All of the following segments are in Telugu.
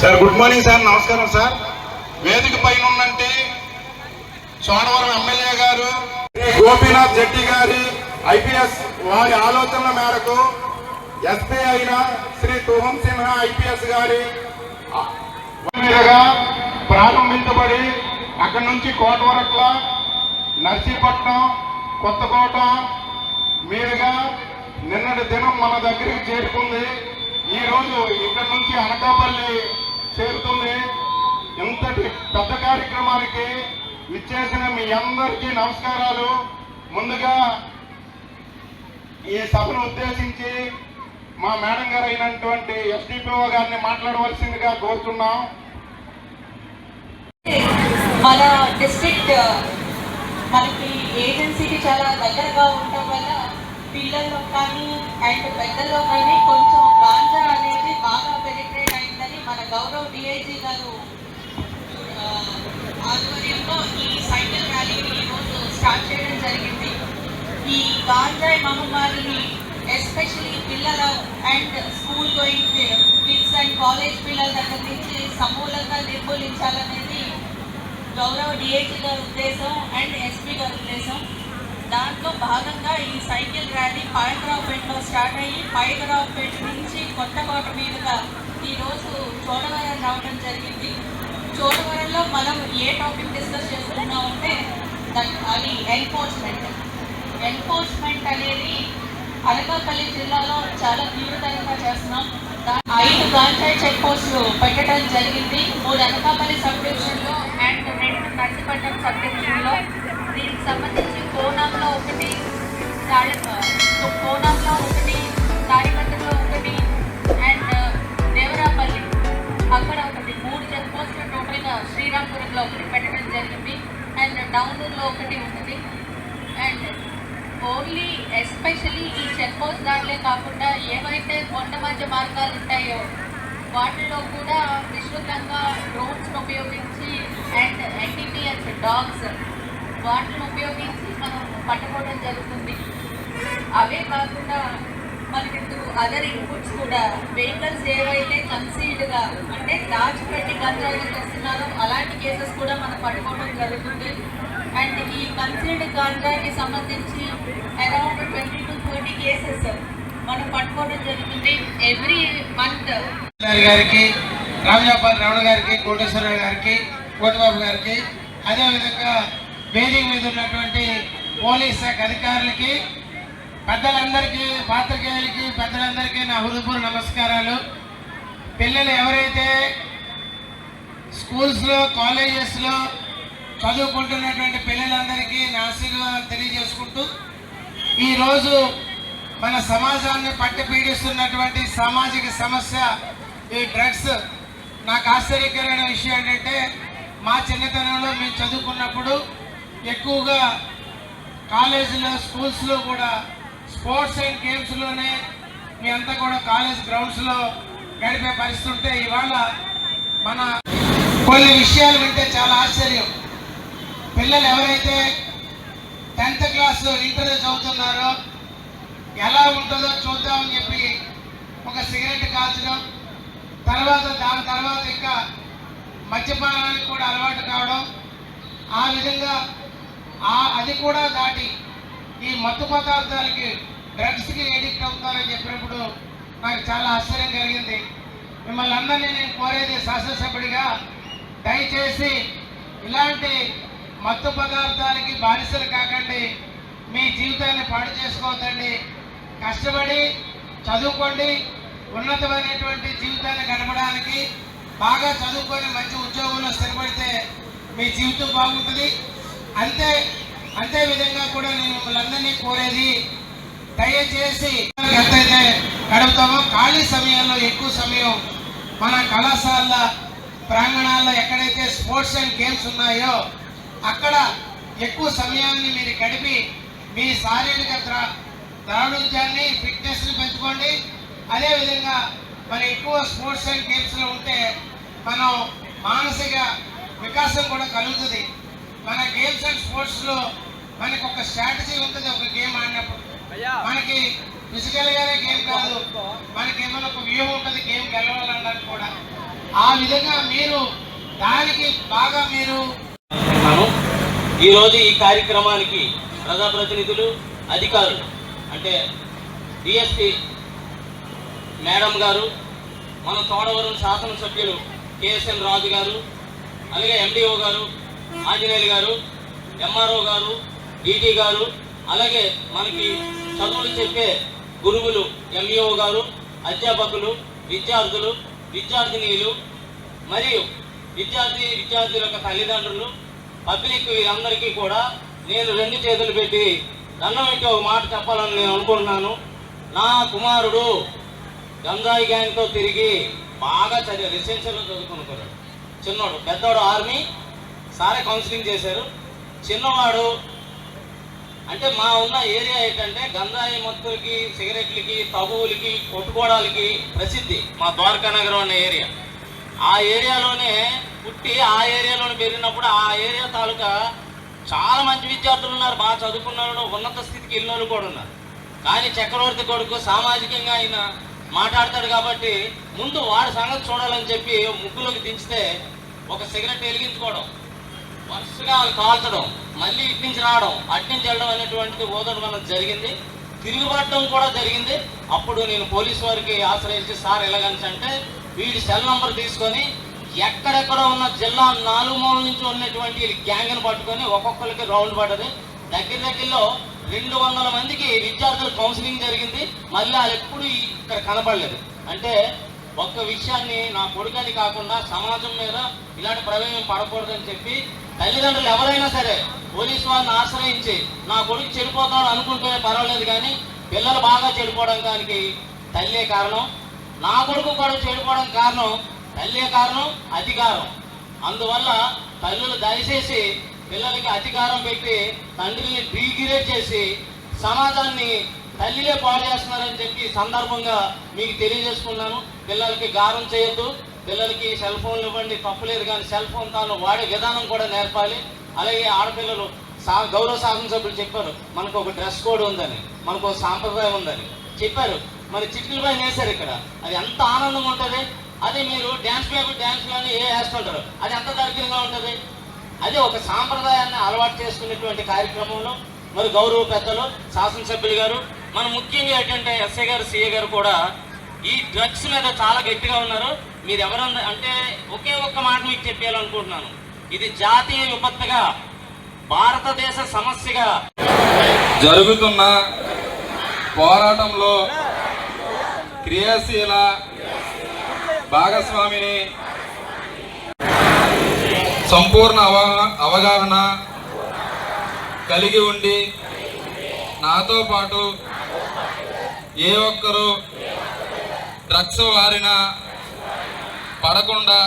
సార్ గుడ్ మార్నింగ్ సార్ నమస్కారం సార్. వేదిక పైన ఉన్నంటే సోనవరం ఎమ్మెల్యే గారు శ్రీ గోపీనాథ్ జెట్టి గారి ఐపీఎస్ వారి ఆలోచనల మేరకు ఎస్పీ అయిన శ్రీ తుహం సిన్హా ఐపీఎస్ గారి మీదుగా ప్రారంభించబడి అక్కడి నుంచి కోటవరట్ల నర్సీపట్నం కొత్తకోట మీదుగా నిన్నటి దినం మన దగ్గరికి చేరుకుంది. ఈరోజు ఇక్కడి నుంచి అనకాపల్లి చేరుతుంది. ఇంతటి పెద్ద కార్యక్రమానికి ఇచ్చేసిన మీ అందరికీ నమస్కారాలు. ముందుగా ఈ సభను ఉద్దేశించి మా మేడం గారు అయినటువంటి ఎస్డిపిఓ గారిని మాట్లాడవలసిందిగా కోరుతున్నాం. మన డిస్ట్రిక్ట్ మనకి ఏజెన్సీకి చాలా దగ్గరగా ఉండటం వల్ల పిల్లల్లో కానీ అండ్ పెద్దల్లో కానీ కొంచెం గాంజా అనేది బాగా పెరిగ్రేట్ మన గౌరవ డిఐజీ గారు ఆధ్వర్యంలో ఈ సైకిల్ ర్యాలీని ఈరోజు స్టార్ట్ చేయడం జరిగింది. ఈ గాంజాయి మహమ్మారిని ఎస్పెషలీ పిల్లల and school going kids and college పిల్లల దగ్గర నుంచి సమూలంగా నిర్మూలించాలనేది గౌరవ డిఐజీ గారి ఉద్దేశం అండ్ ఎస్పీ గారి ఉద్దేశం. దాంట్లో భాగంగా ఈ సైకిల్ ర్యాలీ పాయకరావుపేటలో స్టార్ట్ అయ్యి పాయకరావుపేట నుంచి కొత్తకోట మీదుగా ఈరోజు చోడవరం రావడం జరిగింది. చోడవరంలో మనం ఏ టాపిక్ డిస్కస్ చేస్తున్నామంటే అంటే అది ఎన్ఫోర్స్మెంట్. ఎన్ఫోర్స్మెంట్ అనేది అనకాపల్లి జిల్లాలో చాలా తీవ్రతరంగా చేస్తున్నాం. ఐదు గాంజాయి చెక్ పోస్టులు పెట్టడం జరిగింది. మూడు అనకాపల్లి సబ్ డివిజన్లో అండ్ రెండు కంచిపట్నం సబ్ డివిజన్లో దీనికి సంబంధించి కోణంలో ఒకటి కోణంలో ఒకటి తాడిపత్రిలో ఒకటి అక్కడ ఒకటి మూడు చెక్ పోస్టులు టోటల్గా శ్రీరాంపురంలో ఒకటి పెట్టడం జరిగింది. అండ్ డౌన్లో ఒకటి ఉంటుంది. అండ్ ఓన్లీ ఎస్పెషలీ ఈ చెక్ పోస్ట్ దాంట్లో కాకుండా ఏవైతే కొండ మధ్య మార్గాలు ఉంటాయో వాటిలో కూడా విస్తృతంగా డ్రోన్స్ ఉపయోగించి అండ్ ఎన్టీపీఎస్ డాగ్స్ వాటిని ఉపయోగించి మనం పట్టుకోవడం జరుగుతుంది. అవే కాకుండా మనకి ఇప్పుడు అదర్ ఇన్పుట్స్ కూడా. వెహికల్స్ ఏవైతే కన్సీల్డ్గా అంటే దాచిపెట్టి గంజాయిలు చేస్తున్నారో అలాంటి కేసెస్ కూడా మనం పట్టుకోవడం జరుగుతుంది. అండ్ ఈ కన్సీల్డ్ గంజాయికి సంబంధించి around twenty to thirty cases మనం పట్టుకోవడం జరుగుతుంది ఎవ్రీ మంత్ గారికి రామజాపాల్ రమణ గారికి కోటేశ్వరరావు గారికి కోటిబాబు గారికి అదేవిధంగా వేదిక మీద ఉన్నటువంటి పోలీస్ శాఖ అధికారులకి పెద్దలందరికీ పాత్రికేయులకి పెద్దలందరికీ నా హృదయపూర్వ నమస్కారాలు. పిల్లలు ఎవరైతే స్కూల్స్లో కాలేజెస్లో చదువుకుంటున్నటువంటి పిల్లలందరికీ నా ఆశీర్వాదాలు తెలియజేసుకుంటూ ఈరోజు మన సమాజాన్ని పట్టి పీడిస్తున్నటువంటి సామాజిక సమస్య ఈ డ్రగ్స్ నాకు ఆశ్చర్యకరమైన విషయం ఏంటంటే మా చిన్నతనంలో మేము చదువుకున్నప్పుడు ఎక్కువగా కాలేజీలో స్కూల్స్లో కూడా స్పోర్ట్స్ అండ్ గేమ్స్లోనే మీ అంతా కూడా కాలేజ్ గ్రౌండ్స్లో గడిపే పరిస్థితి ఉంటే ఇవాళ మన కొన్ని విషయాలు వింటే చాలా ఆశ్చర్యం. పిల్లలు ఎవరైతే టెన్త్ క్లాస్ ఇంటర్ చదువుతున్నారో ఎలా ఉంటుందో చూద్దామని చెప్పి ఒక సిగరెట్ కాల్చడం తర్వాత దాని తర్వాత ఇంకా మద్యపానానికి కూడా అలవాటు కావడం ఆ విధంగా అది కూడా దాటి ఈ మత్తు పదార్థాలకి డ్రగ్స్కి ఎడిక్ట్ అవుతారని చెప్పినప్పుడు నాకు చాలా ఆశ్చర్యం కలిగింది. మిమ్మల్ని అందరినీ నేను కోరేది శాసనసభ్యుడిగా దయచేసి ఇలాంటి మత్తు పదార్థాలకి బానిసలు కాకండి. మీ జీవితాన్ని పాడు చేసుకోవద్దండి. కష్టపడి చదువుకోండి. ఉన్నతమైనటువంటి జీవితాన్ని గడపడానికి బాగా చదువుకొని మంచి ఉద్యోగంలో స్థిరపడితే మీ జీవితం బాగుంటుంది. అంతే అంతే విధంగా కూడా నేను మిమ్మల్ని కోరేది దయచేసి ఎంతైతే గడుపుతామో ఖాళీ సమయంలో ఎక్కువ సమయం మన కళాశాల ప్రాంగణాల్లో ఎక్కడైతే స్పోర్ట్స్ అండ్ గేమ్స్ ఉన్నాయో అక్కడ ఎక్కువ సమయాన్ని మీరు గడిపి మీ శారీరక ద్రా ద్రావిడ్యాన్ని ఫిట్నెస్ని పెంచుకోండి. అదేవిధంగా మరి ఎక్కువ స్పోర్ట్స్ అండ్ గేమ్స్లో ఉంటే మనం మానసిక వికాసం కూడా కలుగుతుంది. మన గేమ్స్ అండ్ స్పోర్ట్స్లో మనకి ఒక స్ట్రాటజీ ఉంటుంది ఒక గేమ్ ఆడినప్పుడు. మనకి ఫిజికల్ గానే గేమ్ కాదు. మనకి ఏమైనా ఒక వ్యూహం ఉంటుంది గేమ్ గెలవాలనడానికి కూడా. ఆ విధంగా మీరు దానికి బాగా మీరు ఈరోజు ఈ కార్యక్రమానికి ప్రజాప్రతినిధులు అధికారులు అంటే డిఎస్పి మేడం గారు మన తోడవరం శాసనసభ్యులు కేఎస్ఎన్ రాజు గారు అలాగే ఎండిఓ గారు ఆంజనేయులు గారు ఎంఆర్ఓ గారు డీటీ గారు అలాగే మనకి చదువులు చెప్పే గురువులు ఎంఈఓ గారు అధ్యాపకులు విద్యార్థులు విద్యార్థినీలు మరియు విద్యార్థి విద్యార్థుల యొక్క తల్లిదండ్రులు పబ్లిక్ వీరందరికీ కూడా నేను రెండు చేతులు పెట్టి దండం పెట్టి ఒక మాట చెప్పాలని నేను అనుకుంటున్నాను. నా కుమారుడు గంజాయి గ్యాంగ్తో తిరిగి బాగా చదివి రెసిడెన్షియల్లో చదువుకునుకున్నాడు చిన్నోడు పెద్దోడు ఆర్మీ సారే కౌన్సిలింగ్ చేశారు. చిన్నవాడు అంటే మా ఉన్న ఏరియా ఏంటంటే గంజాయి మత్తులకి సిగరెట్లకి తగువులకి కొట్టుకోవడానికి ప్రసిద్ధి. మా ద్వారకా నగరం అనే ఏరియా. ఆ ఏరియాలోనే పుట్టి ఆ ఏరియాలోనే పెరిగినప్పుడు ఆ ఏరియా తాలూకా చాలా మంచి విద్యార్థులు ఉన్నారు బాగా చదువుకున్న వాళ్ళు ఉన్నత స్థితికి వెళ్ళిన వాళ్ళు కూడా ఉన్నారు. కానీ చక్రవర్తి కొడుకు సామాజికంగా ఆయన మాట్లాడతాడు కాబట్టి ముందు వాడి సంగతి చూడాలని చెప్పి ముగ్గులోకి దించితే ఒక సిగరెట్ వెలిగించుకోవడం. వరుసగా కాల్చడం మళ్ళీ ఇట్నుంచి రావడం అట్నుంచి వెళ్ళడం అనేటువంటిది ఓదడం అనేది జరిగింది. తిరుగుబడడం కూడా జరిగింది. అప్పుడు నేను పోలీసు వారికి ఆశ్రయించి సార్ ఎలాగని అంటే వీడి సెల్ నంబర్ తీసుకొని ఎక్కడెక్కడ ఉన్న జిల్లా నాలుగు మూల నుంచి ఉన్నటువంటి గ్యాంగ్ని పట్టుకొని ఒక్కొక్కరికి రౌండ్ పడ్డది. దగ్గర దగ్గరలో రెండు వందల మందికి విద్యార్థుల కౌన్సిలింగ్ జరిగింది. మళ్ళీ వాళ్ళు ఎప్పుడు ఇక్కడ కనపడలేదు అంటే ఒక్క విషయాన్ని నా కొడుకని కాకుండా సమాజం మీద ఇలాంటి ప్రవేశం పడకూడదని చెప్పి తల్లిదండ్రులు ఎవరైనా సరే పోలీసు వాళ్ళని ఆశ్రయించి నా కొడుకు చెడిపోతాడు అనుకుంటేనే పర్వాలేదు కానీ పిల్లలు బాగా చెడిపోవడం దానికి తల్లే కారణం. నా కొడుకు కూడా చెడిపోవడం కారణం తల్లే కారణం అధికారం. అందువల్ల తల్లులు దయచేసి పిల్లలకి అధికారం పెట్టి తండ్రిని డీగ్రేడ్ చేసి సమాజాన్ని తల్లిలే పాడేస్తున్నారని చెప్పి సందర్భంగా మీకు తెలియజేసుకున్నాను. పిల్లలకి గారం చేయొద్దు. పిల్లలకి సెల్ ఫోన్లు ఇవ్వండి. తప్పులేదు కానీ సెల్ ఫోన్ తాను వాడే విధానం కూడా నేర్పాలి. అలాగే ఆడపిల్లలు సా గౌరవ శాసనసభ్యులు చెప్పారు మనకు ఒక డ్రెస్ కోడ్ ఉందని మనకు ఒక సాంప్రదాయం ఉందని చెప్పారు. మరి చిక్కుల పైన వేశారు ఇక్కడ. అది ఎంత ఆనందంగా ఉంటుంది? అదే మీరు డ్యాన్స్ పేపర్ డ్యాన్స్ కానీ ఏ వేస్తుంటారు అది ఎంత దరిద్రంగా ఉంటుంది? అదే ఒక సాంప్రదాయాన్ని అలవాటు చేసుకునేటువంటి కార్యక్రమంలో మరి గౌరవ పెద్దలు శాసనసభ్యులు గారు మన ముఖ్యంగా ఏంటంటే ఎస్ఐ గారు సిఏ గారు కూడా ఈ డ్రగ్స్ మీద చాలా గట్టిగా ఉన్నారు. మీరు ఎవరన్నా అంటే ఒకే ఒక్క మాట మీకు చెప్పాలనుకుంటున్నాను ఇది జాతీయ విపత్తుగా భారతదేశ సమస్యగా. జరుగుతున్న పోరాటంలో క్రియాశీల భాగస్వామిని సంపూర్ణ అవగా అవగాహన కలిగి ఉండి నాతో పాటు ఏ ఒక్కరు డ్రగ్స్ వారిన పడకుండా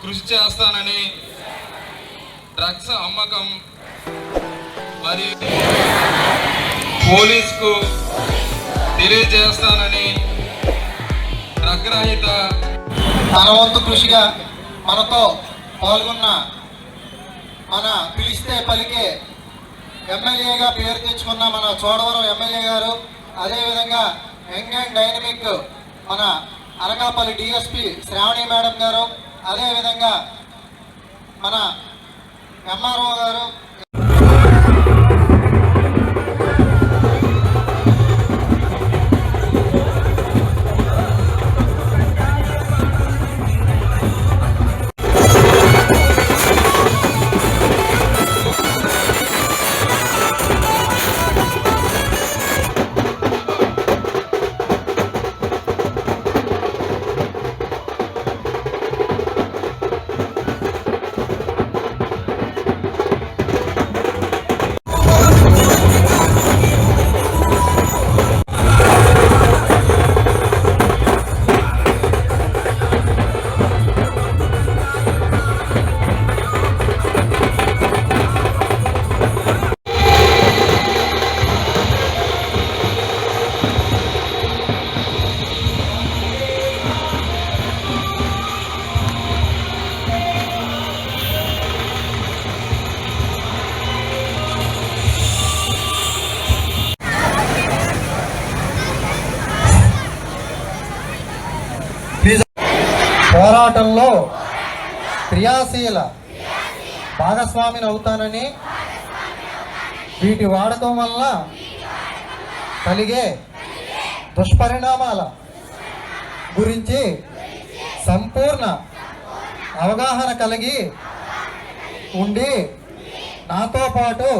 కృషి చేస్తానని డ్రగ్స్ అమ్మకం మరియు పోలీస్కు తెలియజేస్తానని రగ్రహిత తన వంతు కృషిగా మనతో పాల్గొన్న మన పిలిస్తే పలికే ఎమ్మెల్యేగా పేరు తెచ్చుకున్న మన చోడవరం ఎమ్మెల్యే గారు అదేవిధంగా యంగ్ అండ్ డైనమిక్ మన అనకాపల్లి డిఎస్పి శ్రావణి మేడం గారు అదేవిధంగా మన ఎంఆర్ఓ గారు పోరాటంలో క్రియాశీల భాగస్వామిని అవుతానని వీటి వాడకం వల్ల కలిగే దుష్పరిణామాల గురించి సంపూర్ణ అవగాహన కలిగి ఉండి నాతో పాటు